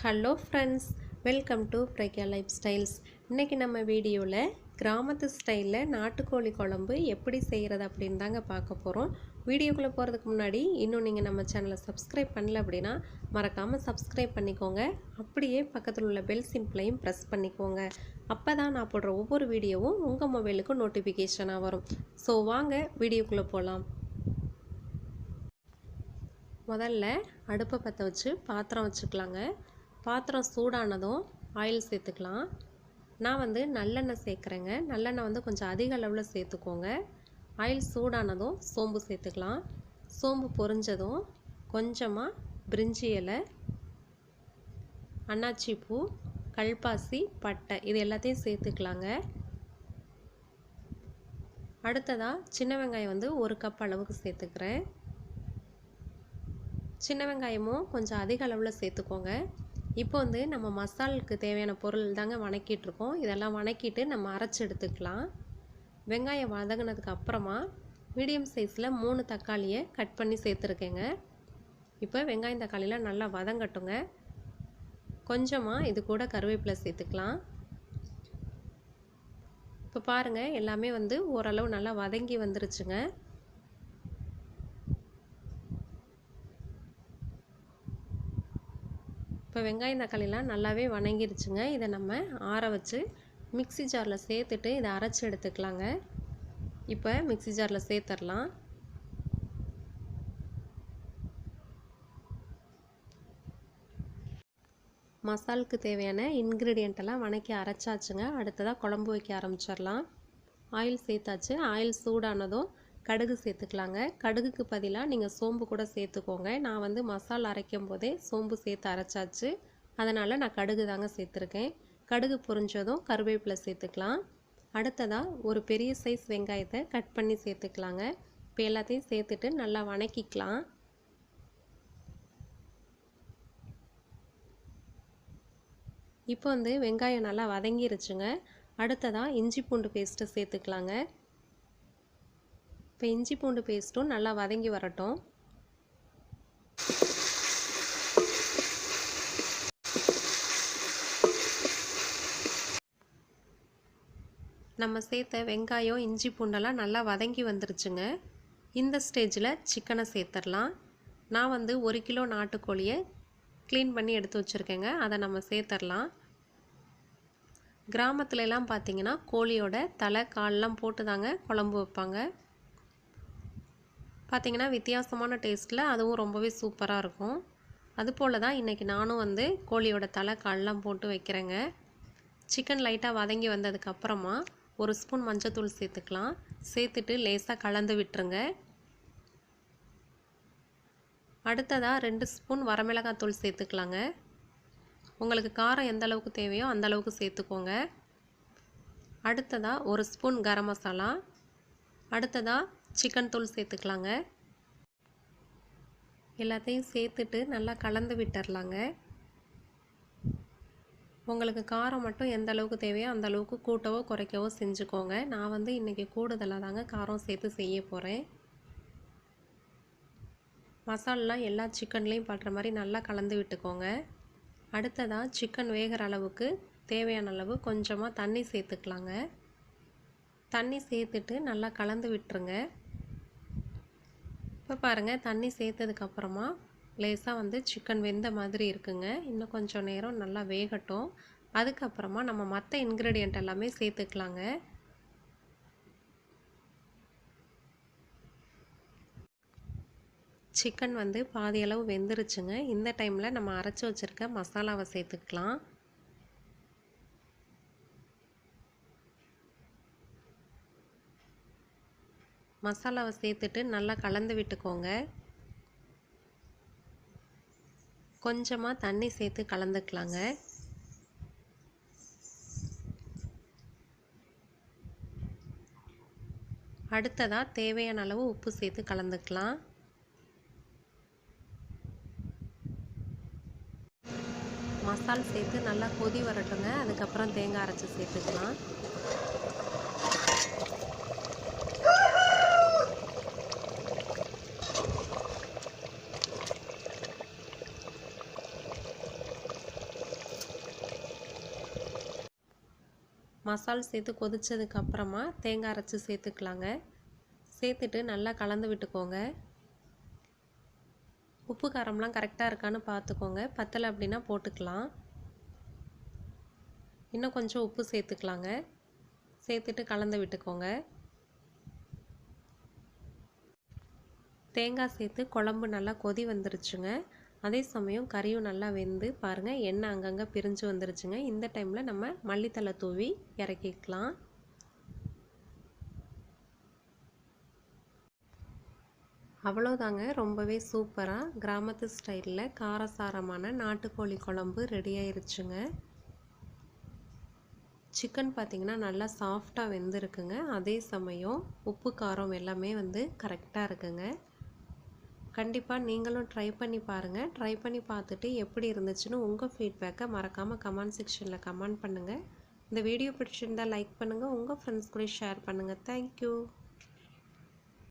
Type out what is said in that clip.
Hello friends welcome to Pragya lifestyles இன்றைக்கி நம்ம வீடியோவில் கிராமத்து ஸ்டைலில் நாட்டுக்கோழி குழம்பு எப்படி செய்கிறது அப்படின்னு தாங்க பார்க்க போகிறோம் வீடியோக்குள்ளே போகிறதுக்கு முன்னாடி இன்னும் நீங்கள் நம்ம சேனலை சப்ஸ்கிரைப் பண்ணல அப்படின்னா மறக்காமல் சப்ஸ்கிரைப் பண்ணிக்கோங்க. அப்படியே பக்கத்தில் உள்ள பெல் சிம்பிளையும் ப்ரெஸ் பண்ணிக்கோங்க. அப்போ தான் நான் போடுற ஒவ்வொரு வீடியோவும் உங்கள் மொபைலுக்கும் நோட்டிஃபிகேஷனாக வரும். ஸோ வாங்க வீடியோக்குள்ளே போகலாம் முதல்ல அடுப்பை பற்ற வச்சு பாத்திரம் வச்சுக்கலாங்க. பாத்திரம் சூடானதும் ஆயில் சேர்த்துக்கலாம். நான் வந்து நல்லெண்ணெய் சேர்க்குறேங்க. நல்லெண்ணெய் வந்து கொஞ்சம் அதிக அளவில் சேர்த்துக்கோங்க. ஆயில் சூடானதும் சோம்பு சேர்த்துக்கலாம். சோம்பு பொரிஞ்சதும் கொஞ்சமாக பிரிஞ்சி இலை அன்னாச்சி பூ கல்பாசி பட்டை இது எல்லாத்தையும் சேர்த்துக்கலாங்க. அடுத்ததாக சின்ன வெங்காயம் வந்து ஒரு கப் அளவுக்கு சேர்த்துக்கிறேன். சின்ன வெங்காயமும் கொஞ்சம் அதிக அளவில் சேர்த்துக்கோங்க. இப்போ வந்து நம்ம மசாலுக்கு தேவையான பொருள் தாங்க வணக்கிட்டுருக்கோம். இதெல்லாம் வணக்கிட்டு நம்ம அரைச்சி எடுத்துக்கலாம். வெங்காயம் வதங்கினதுக்கு அப்புறமா மீடியம் சைஸில் மூணு தக்காளியை கட் பண்ணி சேர்த்துருக்கேங்க. இப்போ வெங்காயம் தக்காளிலாம் நல்லா வதங்கட்டுங்க. கொஞ்சமாக இது கூட கருவேப்பிலை சேர்த்துக்கலாம். இப்போ பாருங்கள் எல்லாமே வந்து ஓரளவு நல்லா வதங்கி வந்துருச்சுங்க. இப்போ வெங்காயம் தக்காளிலாம் நல்லாவே வணங்கிருச்சுங்க. இதை நம்ம ஆற வச்சு மிக்சி ஜாரில் சேர்த்துட்டு இதை அரைச்சி எடுத்துக்கலாங்க. இப்போ மிக்சி ஜாரில் சேர்த்துடலாம் மசாலுக்கு தேவையான இன்க்ரீடியண்ட் எல்லாம் வணக்கி அரைச்சாச்சுங்க. அடுத்ததாக குழம்பு வைக்க ஆரம்பிச்சிடலாம் ஆயில் சேர்த்தாச்சு. ஆயில் சூடானதும் கடுகு சேர்த்துக்கலாங்க. கடுகுக்கு பதிலாக நீங்கள் சோம்பு கூட சேர்த்துக்கோங்க. நான் வந்து மசாலா அரைக்கும் போதே சோம்பு சேர்த்து அரைச்சாச்சு. அதனால் நான் கடுகு தாங்க சேர்த்துருக்கேன். கடுகு பொரிஞ்சதும் கருவேப்பிலை சேர்த்துக்கலாம். அடுத்ததாக ஒரு பெரிய சைஸ் வெங்காயத்தை கட் பண்ணி சேர்த்துக்கலாங்க. இப்போ எல்லாத்தையும் சேர்த்துட்டு நல்லா வணக்கிக்கலாம். இப்போ வந்து வெங்காயம் நல்லா வதங்கிருச்சுங்க. அடுத்ததாக இஞ்சி பூண்டு பேஸ்ட்டு சேர்த்துக்கலாங்க. இப்போ இஞ்சி பூண்டு பேஸ்ட்டும் நல்லா வதங்கி வரட்டும். நம்ம சேர்த்த வெங்காயம் இஞ்சி பூண்டெல்லாம் நல்லா வதங்கி வந்துருச்சுங்க. இந்த ஸ்டேஜில் சிக்கனை சேர்த்துடலாம். நான் வந்து ஒரு கிலோ நாட்டுக்கோழியை க்ளீன் பண்ணி எடுத்து வச்சுருக்கேங்க. அதை நம்ம சேர்த்துடலாம். கிராமத்துலலாம் பார்த்தீங்கன்னா கோழியோட தலை கால்லாம் போட்டு தாங்க குழம்பு வைப்பாங்க. பார்த்திங்கன்னா வித்தியாசமான டேஸ்ட்டில் அதுவும் ரொம்பவே சூப்பராக இருக்கும். அதுபோல் தான் இன்றைக்கி நானும் வந்து கோழியோட தலை கால்லாம் போட்டு வைக்கிறேங்க. சிக்கன் லைட்டாக வதங்கி வந்ததுக்கப்புறமா ஒரு ஸ்பூன் மஞ்சத்தூள் சேர்த்துக்கலாம். சேர்த்துட்டு லேசாக கலந்து விட்டுருங்க. அடுத்ததாக ரெண்டு ஸ்பூன் வரமிளகாத்தூள் சேர்த்துக்கலாங்க. உங்களுக்கு காரம் எந்த அளவுக்கு தேவையோ அந்த அளவுக்கு சேர்த்துக்கோங்க. அடுத்ததாக ஒரு ஸ்பூன் கரம் மசாலா. அடுத்ததாக சிக்கன் தூள் சேர்த்துக்கலாங்க. எல்லாத்தையும் சேர்த்துட்டு நல்லா கலந்து விட்டுறலாங்க. உங்களுக்கு காரம் மட்டும் எந்த அளவுக்கு தேவையோ அந்த அளவுக்கு கூட்டவோ குறைக்கவோ செஞ்சுக்கோங்க. நான் வந்து இன்றைக்கி கூடுதலாக தாங்க காரம் சேர்த்து செய்ய போகிறேன் மசாலெலாம் எல்லா சிக்கன்லேயும் படுற மாதிரி நல்லா கலந்து விட்டுக்கோங்க. அடுத்ததாக சிக்கன் வேகிற அளவுக்கு தேவையான அளவு கொஞ்சமாக தண்ணி சேர்த்துக்கலாங்க. தண்ணி சேர்த்துட்டு நல்லா கலந்து விட்டுருங்க. இப்போ பாருங்கள் தண்ணி சேர்த்ததுக்கப்புறமா லேசாக வந்து சிக்கன் வெந்த மாதிரி இருக்குங்க. இன்னும் கொஞ்சம் நேரம் நல்லா வேகட்டும். அதுக்கப்புறமா நம்ம மற்ற இன்க்ரீடியண்ட் எல்லாமே சேர்த்துக்கலாங்க. சிக்கன் வந்து பாதி அளவு வெந்துருச்சுங்க. இந்த டைமில் நம்ம அரைச்சி வச்சுருக்க மசாலாவை சேர்த்துக்கலாம். மசாலாவை சேர்த்துட்டு நல்லா கலந்து விட்டுக்கோங்க. கொஞ்சமாக தண்ணி சேர்த்து கலந்துக்கலாங்க. அடுத்ததாக தேவையான அளவு உப்பு சேர்த்து கலந்துக்கலாம். மசால் சேர்த்து நல்லா கொதி வரட்டுங்க. அதுக்கப்புறம் தேங்காய் அரைச்சி சேர்த்துக்கலாம். மசால் சேர்த்து கொதித்ததுக்கப்புறமா தேங்காய் அரைச்சி சேர்த்துக்கலாங்க. சேர்த்துட்டு நல்லா கலந்து விட்டுக்கோங்க. உப்பு காரம்லாம் கரெக்டாக இருக்கான்னு பார்த்துக்கோங்க. பத்தலை அப்படின்னா போட்டுக்கலாம். இன்னும் கொஞ்சம் உப்பு சேர்த்துக்கலாங்க. சேர்த்துட்டு கலந்து விட்டுக்கோங்க. தேங்காய் சேர்த்து குழம்பு நல்லா கொதி வந்துருச்சுங்க. அதே சமயம் கறியும் நல்லா வெந்து பாருங்கள் எண்ணெய் அங்கங்கே பிரிஞ்சு வந்துருச்சுங்க. இந்த டைமில் நம்ம மல்லித்தலை தூவி இறக்கிக்கலாம். அவ்வளோதாங்க ரொம்பவே சூப்பராக கிராமத்து ஸ்டைலில் காரசாரமான நாட்டுக்கோழி குழம்பு ரெடி ஆயிருச்சுங்க. சிக்கன் பார்த்திங்கன்னா நல்லா சாஃப்டாக வெந்திருக்குங்க. அதே சமயம் உப்பு காரம் எல்லாமே வந்து கரெக்டாக இருக்குங்க. கண்டிப்பாக நீங்களும் ட்ரை பண்ணி பாருங்கள் ட்ரை பண்ணி பார்த்துட்டு எப்படி இருந்துச்சுன்னு உங்கள் ஃபீட்பேக்கை மறக்காமல் கமெண்ட் செக்ஷனில் கமெண்ட் பண்ணுங்கள் இந்த வீடியோ பிடிச்சிருந்தால் லைக் பண்ணுங்கள் உங்கள் ஃப்ரெண்ட்ஸ் கூட ஷேர் பண்ணுங்கள் தேங்க்யூ